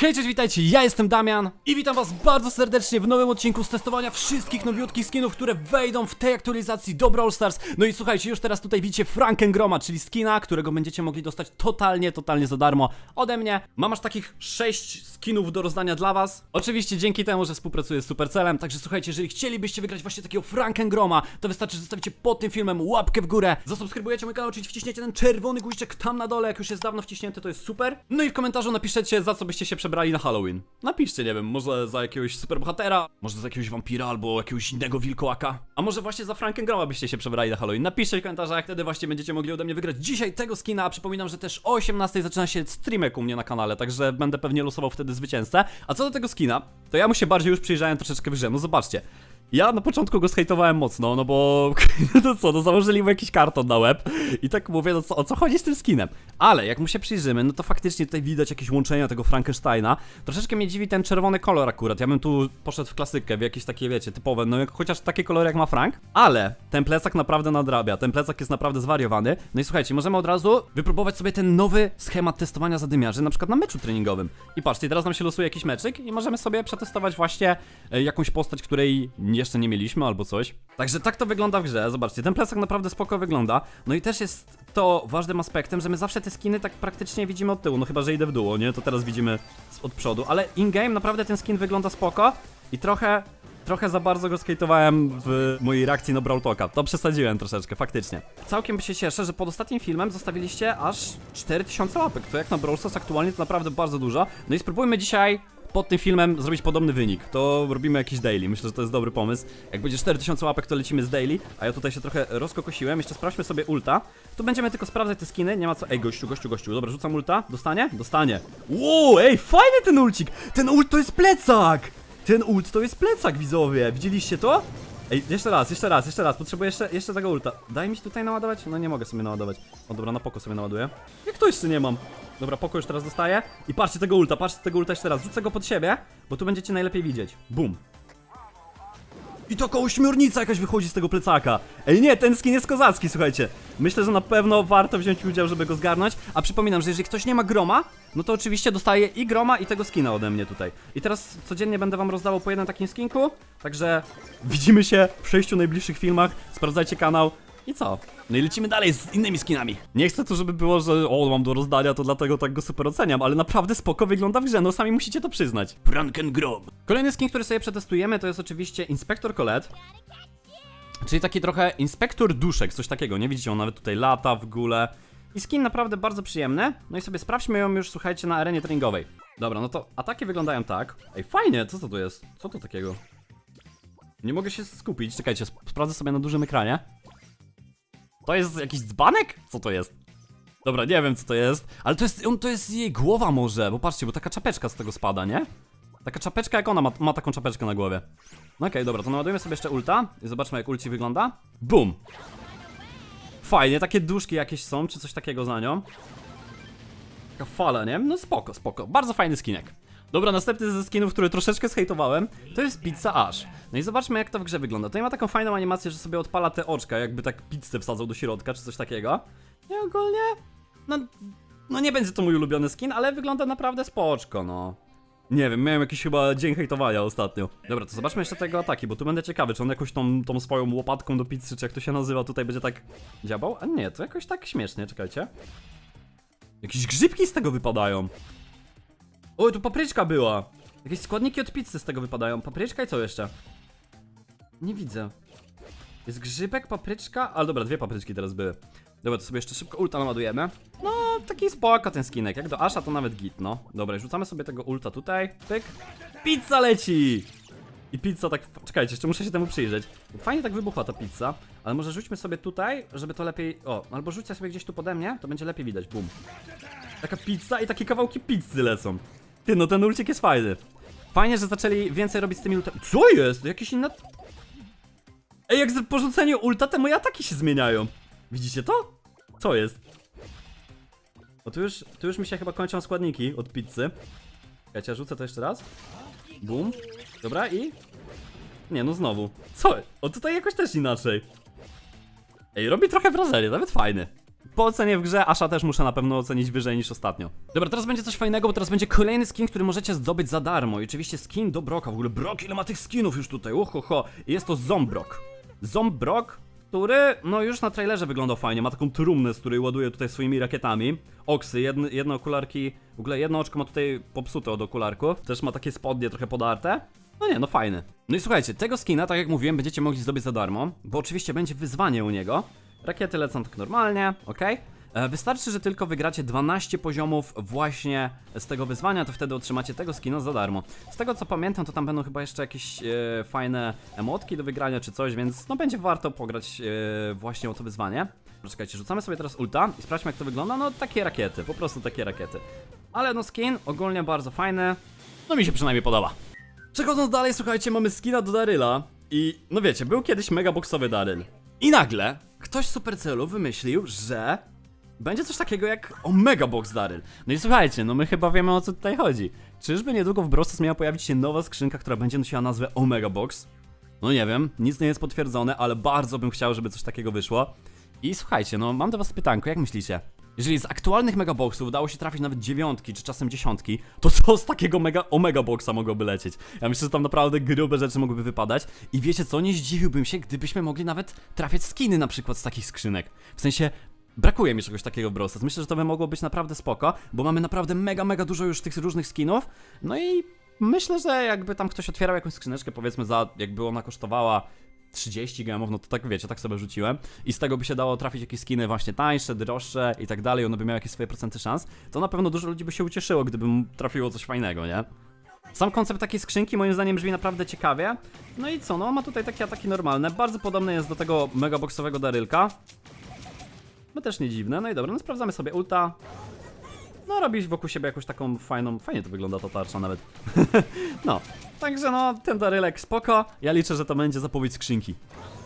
Hej, cześć, witajcie, ja jestem Damian i witam was bardzo serdecznie w nowym odcinku z testowania wszystkich nowiutkich skinów, które wejdą w tej aktualizacji do Brawl Stars. No i słuchajcie, już teraz tutaj widzicie Frankengroma, czyli skina, którego będziecie mogli dostać totalnie, totalnie za darmo ode mnie. Mam aż takich 6 skinów do rozdania dla was. Oczywiście dzięki temu, że współpracuję z Supercelem, także słuchajcie, jeżeli chcielibyście wygrać właśnie takiego Frankengroma, to wystarczy, że zostawicie pod tym filmem łapkę w górę, zasubskrybujecie mój kanał, czyli wciśniecie ten czerwony guziczek tam na dole, jak już jest dawno wciśnięty, to jest super. No i w komentarzu napiszecie, za co byście się przebrali na Halloween. Napiszcie, nie wiem, może za jakiegoś superbohatera, może za jakiegoś wampira albo jakiegoś innego wilkołaka, a może właśnie za Frankengroma byście się przebrali na Halloween. Napiszcie w komentarzach, wtedy właśnie będziecie mogli ode mnie wygrać dzisiaj tego skina, a przypominam, że też o 18 zaczyna się streamek u mnie na kanale, także będę pewnie losował wtedy zwycięzcę. A co do tego skina, to ja mu się bardziej już przyjrzałem troszeczkę wyżej, no zobaczcie. Ja na początku go skejtowałem mocno, no bo no co, no założyli mu jakiś karton na łeb i tak mówię, no co, o co chodzi z tym skinem? Ale jak mu się przyjrzymy, no to faktycznie tutaj widać jakieś łączenia tego Frankensteina. Troszeczkę mnie dziwi ten czerwony kolor akurat, ja bym tu poszedł w klasykę, w jakieś takie, wiecie, typowe, no jak, chociaż takie kolory jak ma Frank, ale ten plecak naprawdę nadrabia, ten plecak jest naprawdę zwariowany. No i słuchajcie, możemy od razu wypróbować sobie ten nowy schemat testowania zadymiarzy, na przykład na meczu treningowym. I patrzcie, teraz nam się losuje jakiś meczyk i możemy sobie przetestować właśnie e, jakąś postać, której jeszcze nie mieliśmy albo coś. Także tak to wygląda w grze, zobaczcie, ten plecak naprawdę spoko wygląda. No i też jest to ważnym aspektem, że my zawsze te skiny tak praktycznie widzimy od tyłu, no chyba, że idę w dół, nie? To teraz widzimy od przodu, ale in-game naprawdę ten skin wygląda spoko i trochę Trochę za bardzo go skateowałem w mojej reakcji na Brawl Talka. To przesadziłem troszeczkę, faktycznie. Całkiem się cieszę, że pod ostatnim filmem zostawiliście aż 4000 łapek. To jak na Brawl Stars aktualnie to naprawdę bardzo dużo. No i spróbujmy dzisiaj pod tym filmem zrobić podobny wynik. To robimy jakiś daily. Myślę, że to jest dobry pomysł. Jak będzie 4000 łapek, to lecimy z daily. A ja tutaj się trochę rozkokosiłem. Jeszcze sprawdźmy sobie ulta. Tu będziemy tylko sprawdzać te skiny. Nie ma co. Ej, gościu, gościu, gościu. Dobra, rzucam ulta. Dostanie? Dostanie. Wow, ej, fajny ten ulcik. Ten ult to jest plecak. Ten ult to jest plecak, widzowie. Widzieliście to? Ej, jeszcze raz, jeszcze raz, jeszcze raz. Potrzebuję jeszcze, jeszcze tego ulta. Daj mi się tutaj naładować? No nie mogę sobie naładować. O dobra, na poko sobie naładuję. Jak to jeszcze nie mam? Dobra, poko już teraz dostaję. I patrzcie tego ulta, patrzcie tego ulta jeszcze raz. Rzucę go pod siebie, bo tu będziecie najlepiej widzieć. Bum. I taka ośmiornica jakaś wychodzi z tego plecaka. Ej nie, ten skin jest kozacki, słuchajcie. Myślę, że na pewno warto wziąć udział, żeby go zgarnąć. A przypominam, że jeżeli ktoś nie ma groma, no to oczywiście dostaje i groma, i tego skina ode mnie tutaj. I teraz codziennie będę wam rozdawał po jednym takim skinku. Także widzimy się w sześciu najbliższych filmach. Sprawdzajcie kanał. I co? No i lecimy dalej z innymi skinami. Nie chcę tu, żeby było, że o, mam do rozdania, to dlatego tak go super oceniam, ale naprawdę spoko wygląda w grze, no sami musicie to przyznać. Frankengrom. Kolejny skin, który sobie przetestujemy, to jest oczywiście Inspektor Colette. Czyli taki trochę inspektor duszek, coś takiego, nie widzicie, on nawet tutaj lata w ogóle. I skin naprawdę bardzo przyjemny. No i sobie sprawdźmy ją już, słuchajcie, na arenie treningowej. Dobra, no to ataki wyglądają tak. Ej, fajnie, co to tu jest? Co to takiego? Nie mogę się skupić, czekajcie, sp- sprawdzę sobie na dużym ekranie. To jest jakiś dzbanek? Co to jest? Dobra, nie wiem co to jest, ale to jest, on, to jest jej głowa może, bo patrzcie, bo taka czapeczka z tego spada, nie? Taka czapeczka jak ona ma, ma taką czapeczkę na głowie. No okej, dobra, to naładujemy sobie jeszcze ulta i zobaczmy jak ulci wygląda. Bum! Fajnie, takie duszki jakieś są, czy coś takiego za nią. Taka fala, nie? No spoko, spoko. Bardzo fajny skinek. Dobra, następny ze skinów, który troszeczkę zhejtowałem, to jest Pizza Ash. No i zobaczmy jak to w grze wygląda. Tutaj ma taką fajną animację, że sobie odpala te oczka, jakby tak pizzę wsadzał do środka, czy coś takiego. I ogólnie, no, no nie będzie to mój ulubiony skin, ale wygląda naprawdę spoczko, no. Nie wiem, miałem jakiś chyba dzień hejtowania ostatnio. Dobra, to zobaczmy jeszcze tego ataki, bo tu będę ciekawy, czy on jakoś tą, tą swoją łopatką do pizzy, czy jak to się nazywa, tutaj będzie tak działał? A nie, to jakoś tak śmiesznie, czekajcie. Jakieś grzybki z tego wypadają. Oj, tu papryczka była. Jakieś składniki od pizzy z tego wypadają. Papryczka i co jeszcze? Nie widzę. Jest grzybek, papryczka, ale dobra, dwie papryczki teraz były. Dobra, to sobie jeszcze szybko ulta naładujemy. No, taki spoko ten skinek. Jak do Asha to nawet git, no. Dobra, rzucamy sobie tego ulta tutaj. Pyk. Pizza leci! I pizza tak... Czekajcie, jeszcze muszę się temu przyjrzeć. Fajnie tak wybuchła ta pizza, ale może rzućmy sobie tutaj, żeby to lepiej... O, albo rzućcie sobie gdzieś tu pode mnie, to będzie lepiej widać. Bum. Taka pizza i takie kawałki pizzy lecą. Ty, no ten ulcik jest fajny. Fajnie, że zaczęli więcej robić z tymi ultami. Co jest? Jakieś inne... Ej, jak z- po rzuceniu ulta te moje ataki się zmieniają. Widzicie to? Co jest? O, tu już, tu już mi się chyba kończą składniki od pizzy. Czekajcie, ja rzucę to jeszcze raz. Bum. Dobra i... Nie, no znowu. Co? O, tutaj jakoś też inaczej. Ej, robi trochę wrażenie, nawet fajny. Po ocenie w grze Asha też muszę na pewno ocenić wyżej niż ostatnio. Dobra, teraz będzie coś fajnego, bo teraz będzie kolejny skin, który możecie zdobyć za darmo. I oczywiście skin do Broka. W ogóle Brok, ile ma tych skinów już tutaj? Oho, ho. I jest to Zombrok. Zombrok, który, no już na trailerze wyglądał fajnie. Ma taką trumnę, z której ładuje tutaj swoimi rakietami. Oksy, jedne, jedne okularki, w ogóle jedno oczko ma tutaj popsute od okularków. Też ma takie spodnie trochę podarte. No nie, no fajny. No i słuchajcie, tego skina, tak jak mówiłem, będziecie mogli zdobyć za darmo, bo oczywiście będzie wyzwanie u niego. Rakiety lecą tak normalnie, ok? E, Wystarczy, że tylko wygracie 12 poziomów właśnie z tego wyzwania, to wtedy otrzymacie tego skina za darmo. Z tego co pamiętam, to tam będą chyba jeszcze jakieś e, fajne emotki do wygrania czy coś, więc no będzie warto pograć e, właśnie o to wyzwanie. Poczekajcie, rzucamy sobie teraz ulta i sprawdźmy jak to wygląda. No takie rakiety, po prostu takie rakiety. Ale no skin ogólnie bardzo fajny, no mi się przynajmniej podoba. Przechodząc dalej, słuchajcie, mamy skina do Daryla i no wiecie, był kiedyś megaboxowy Daryl. I nagle ktoś z Supercellu wymyślił, że będzie coś takiego jak Omega Box Daryl. No i słuchajcie, no my chyba wiemy o co tutaj chodzi. Czyżby niedługo w Brostas miała pojawić się nowa skrzynka, która będzie nosiła nazwę Omega Box? No nie wiem, nic nie jest potwierdzone, ale bardzo bym chciał, żeby coś takiego wyszło. I słuchajcie, no mam do was pytanko, jak myślicie? Jeżeli z aktualnych megaboxów udało się trafić nawet dziewiątki, czy czasem dziesiątki, to co z takiego mega omega boxa mogłoby lecieć? Ja myślę, że tam naprawdę grube rzeczy mogłyby wypadać. I wiecie co, nie zdziwiłbym się, gdybyśmy mogli nawet trafiać skiny na przykład z takich skrzynek. W sensie, brakuje mi czegoś takiego w. Myślę, że to by mogło być naprawdę spoko, bo mamy naprawdę mega, mega dużo już tych różnych skinów. No i myślę, że jakby tam ktoś otwierał jakąś skrzyneczkę, powiedzmy za, jakby ona kosztowała 30 gemów, no to tak wiecie, tak sobie rzuciłem i z tego by się dało trafić jakieś skiny właśnie tańsze, droższe i tak dalej, one by miały jakieś swoje procenty szans, to na pewno dużo ludzi by się ucieszyło, gdyby trafiło coś fajnego, nie? Sam koncept takiej skrzynki moim zdaniem brzmi naprawdę ciekawie. No i co, no ma tutaj takie ataki normalne, bardzo podobne jest do tego megaboxowego darylka. No też nie dziwne, no i dobra, no sprawdzamy sobie ulta. No robisz wokół siebie jakąś taką fajną, fajnie to wygląda ta tarcza nawet. no, także no, ten darylek spoko. Ja liczę, że to będzie zapowiedź skrzynki.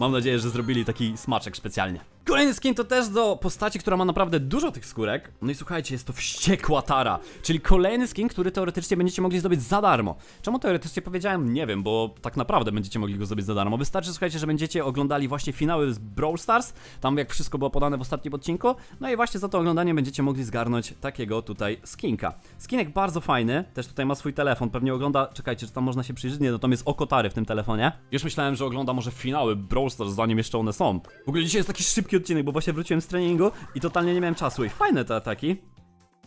Mam nadzieję, że zrobili taki smaczek specjalnie. Kolejny skin to też do postaci, która ma naprawdę dużo tych skórek. No i słuchajcie, jest to wściekła Tara, czyli kolejny skin, który teoretycznie będziecie mogli zdobyć za darmo. Czemu teoretycznie powiedziałem? Nie wiem, bo tak naprawdę będziecie mogli go zdobyć za darmo. Wystarczy, słuchajcie, że będziecie oglądali właśnie finały z Brawl Stars, tam jak wszystko było podane w ostatnim odcinku. No i właśnie za to oglądanie będziecie mogli zgarnąć takiego tutaj skinka. Skinek bardzo fajny, też tutaj ma swój telefon, pewnie ogląda, czekajcie, czy tam można się przyjrzeć? Nie, no tam jest oko Tary w tym telefonie. Już myślałem, że ogląda może finały Brawl Stars, zanim jeszcze one są. W ogóle dzisiaj jest taki szybki odcinek, bo właśnie wróciłem z treningu i totalnie nie miałem czasu i fajne te ataki.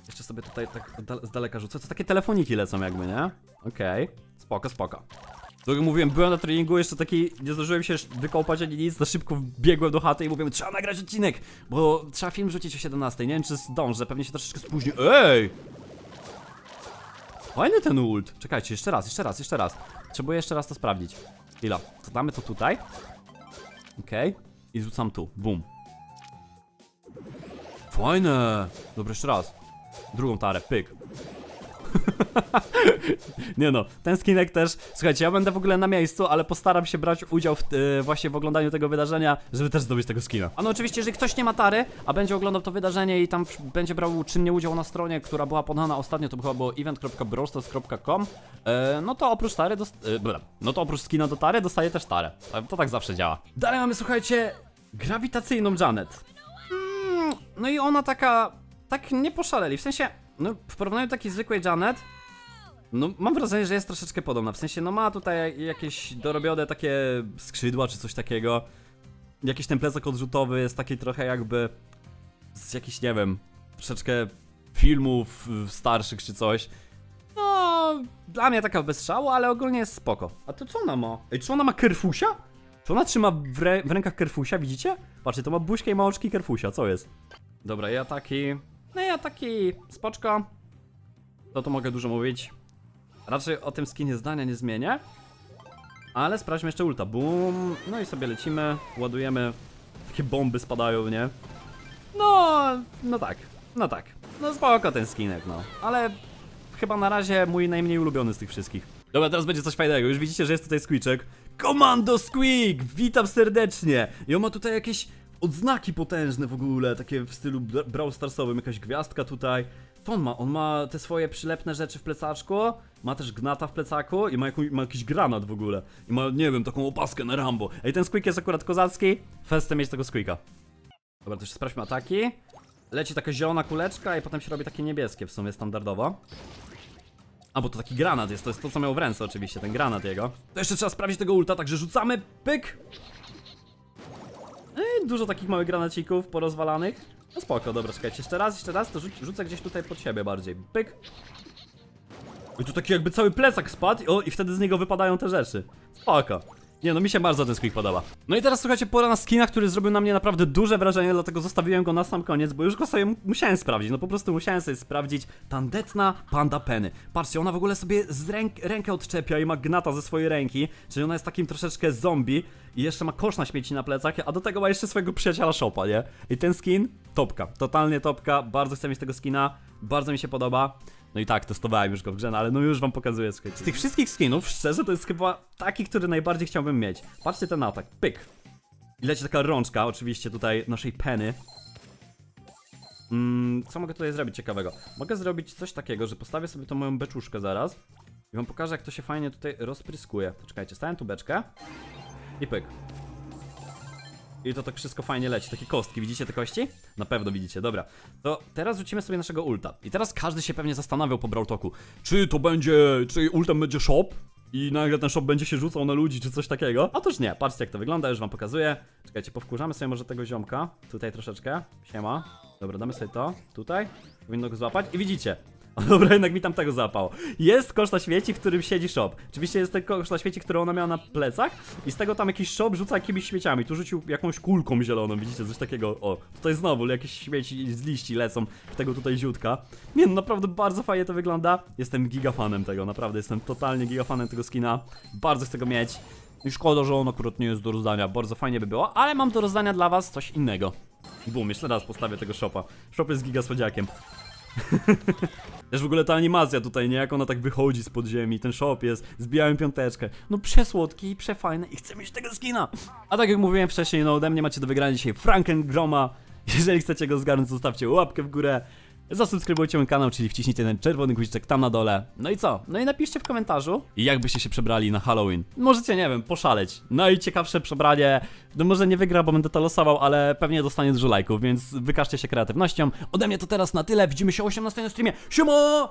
Jeszcze sobie tutaj tak z daleka rzucę, to takie telefoniki lecą jakby, nie? Okej, spoko, spoko. Tak jak mówiłem, byłem na treningu, jeszcze taki, nie zdążyłem się wykąpać ani nic, za szybko wbiegłem do chaty i mówiłem, trzeba nagrać odcinek, bo trzeba film rzucić o 17, nie wiem czy zdążę, pewnie się troszeczkę spóźni. Ej! Fajny ten ult. Czekajcie, jeszcze raz, jeszcze raz, jeszcze raz. Potrzebuję jeszcze raz to sprawdzić. Chwila, to damy to tutaj. Okej. I rzucam tu. Bum. Fajne! Dobra, jeszcze raz. Drugą tarę, pyk. Nie no, ten skinek też. Słuchajcie, ja będę w ogóle na miejscu, ale postaram się brać udział w, e, właśnie w oglądaniu tego wydarzenia, żeby też zdobyć tego skina. A no oczywiście, jeżeli ktoś nie ma tary, a będzie oglądał to wydarzenie i tam będzie brał czynnie udział na stronie, która była podana ostatnio, to chyba było event.brostos.com, e, no to oprócz tary, dost- bla, no to oprócz skina do tary, dostaje też tarę. To, to tak zawsze działa. Dalej mamy, słuchajcie, grawitacyjną Janet. No i ona taka, tak nie poszaleli, w sensie, no w porównaniu do takiej zwykłej Janet, no mam wrażenie, że jest troszeczkę podobna, w sensie, no ma tutaj jakieś dorobione takie skrzydła czy coś takiego, jakiś ten plecak odrzutowy jest taki trochę jakby z jakichś, nie wiem, troszeczkę filmów y, starszych czy coś. No, dla mnie taka bez szału, ale ogólnie jest spoko. A to co ona ma? Ej, czy ona ma kerfusia? Czy ona trzyma w, rę w rękach kerfusia, widzicie? Patrzcie, to ma buźkę i ma oczki kerfusia, co jest? Dobra, ja taki... No ja taki... spoczko. To to mogę dużo mówić. Raczej o tym skinie zdania nie zmienię. Ale sprawdźmy jeszcze ulta. Boom. No i sobie lecimy, ładujemy. Takie bomby spadają, nie? No, no tak. No tak. No spoko ten skinek, no. Ale chyba na razie mój najmniej ulubiony z tych wszystkich. Dobra, teraz będzie coś fajnego. Już widzicie, że jest tutaj Squeaczek. Komando Squeak! Witam serdecznie! I on ma tutaj jakieś odznaki potężne w ogóle, takie w stylu Bra- Brawl Starsowym. Jakaś gwiazdka tutaj. To on ma, on ma te swoje przylepne rzeczy w plecaczku, ma też gnata w plecaku i ma, jaką, ma jakiś granat w ogóle. I ma, nie wiem, taką opaskę na Rambo. Ej, ten Squeak jest akurat kozacki. Fest chcę mieć tego Squeaka. Dobra, to jeszcze sprawdźmy ataki. leci taka zielona kuleczka i potem się robi takie niebieskie w sumie standardowo. A, bo to taki granat jest, to jest to co miał w ręce oczywiście, ten granat jego. To jeszcze trzeba sprawdzić tego ulta, także rzucamy, pyk! Ej, dużo takich małych granacików porozwalanych. No spoko, dobra, czekajcie, jeszcze raz, jeszcze raz, to rzuć, rzucę gdzieś tutaj pod siebie bardziej, pyk! I tu taki jakby cały plecak spadł o, i wtedy z niego wypadają te rzeczy. Spoko. Nie no, mi się bardzo ten squeak podoba. No i teraz słuchajcie, pora na skina, który zrobił na mnie naprawdę duże wrażenie, dlatego zostawiłem go na sam koniec, bo już go sobie musiałem sprawdzić. No po prostu musiałem sobie sprawdzić tandetna panda Penny. Patrzcie, ona w ogóle sobie z ręk rękę odczepia i ma gnata ze swojej ręki, czyli ona jest takim troszeczkę zombie i jeszcze ma kosz na śmieci na plecach, a do tego ma jeszcze swojego przyjaciela Shopa, nie? I ten skin, topka, totalnie topka, bardzo chcę mieć tego skina, bardzo mi się podoba. No i tak, testowałem już go w grze, no ale no już wam pokazuję. słuchajcie. Z tych wszystkich skinów, szczerze, to jest chyba taki, który najbardziej chciałbym mieć. Patrzcie ten atak, pyk. I leci taka rączka, oczywiście tutaj naszej Penny. Mm, co mogę tutaj zrobić ciekawego? Mogę zrobić coś takiego, że postawię sobie tą moją beczuszkę zaraz i wam pokażę, jak to się fajnie tutaj rozpryskuje. Poczekajcie, stawiam tu beczkę i pyk. I to tak wszystko fajnie leci, takie kostki, widzicie te kości? Na pewno widzicie, dobra. To teraz rzucimy sobie naszego ulta. I teraz każdy się pewnie zastanawiał po Brawltoku, czy to będzie, czy ultem będzie shop? I nagle ten shop będzie się rzucał na ludzi, czy coś takiego? Otóż nie, patrzcie jak to wygląda, już wam pokazuję. Czekajcie, powkurzamy sobie może tego ziomka. Tutaj troszeczkę, siema. Dobra, damy sobie to, tutaj. Powinno go złapać i widzicie. Dobra, jednak mi tam tego zapało. Jest kosz na świeci, w którym siedzi shop. Oczywiście jest ten kosz na świeci, który ona miała na plecach i z tego tam jakiś shop rzuca jakimiś śmieciami. Tu rzucił jakąś kulką zieloną, widzicie, coś takiego. O, tutaj znowu jakieś śmieci z liści lecą w tego tutaj ziutka. Nie no, naprawdę bardzo fajnie to wygląda. Jestem gigafanem tego, naprawdę jestem totalnie gigafanem tego skina. Bardzo chcę go mieć. I szkoda, że on akurat nie jest do rozdania. Bardzo fajnie by było, ale mam do rozdania dla was coś innego. Bum, jeszcze raz postawię tego shopa. Shop jest gigasłodziakiem. Też w ogóle ta animacja tutaj, nie? Jak ona tak wychodzi z podziemi, ten shop jest, zbijałem piąteczkę. No przesłodki i przefajne i chcę mieć tego skina. A tak jak mówiłem wcześniej, no ode mnie macie do wygrania dzisiaj Franken Groma. Jeżeli chcecie go zgarnąć, zostawcie łapkę w górę. Zasubskrybujcie mój kanał, czyli wciśnijcie ten czerwony guziczek tam na dole. No i co? No i napiszcie w komentarzu, jak byście się przebrali na Halloween. Możecie, nie wiem, poszaleć. Najciekawsze przebranie. No może nie wygra, bo będę to losował, ale pewnie dostanie dużo lajków, więc wykażcie się kreatywnością. Ode mnie to teraz na tyle. Widzimy się o 18 na streamie. Siema!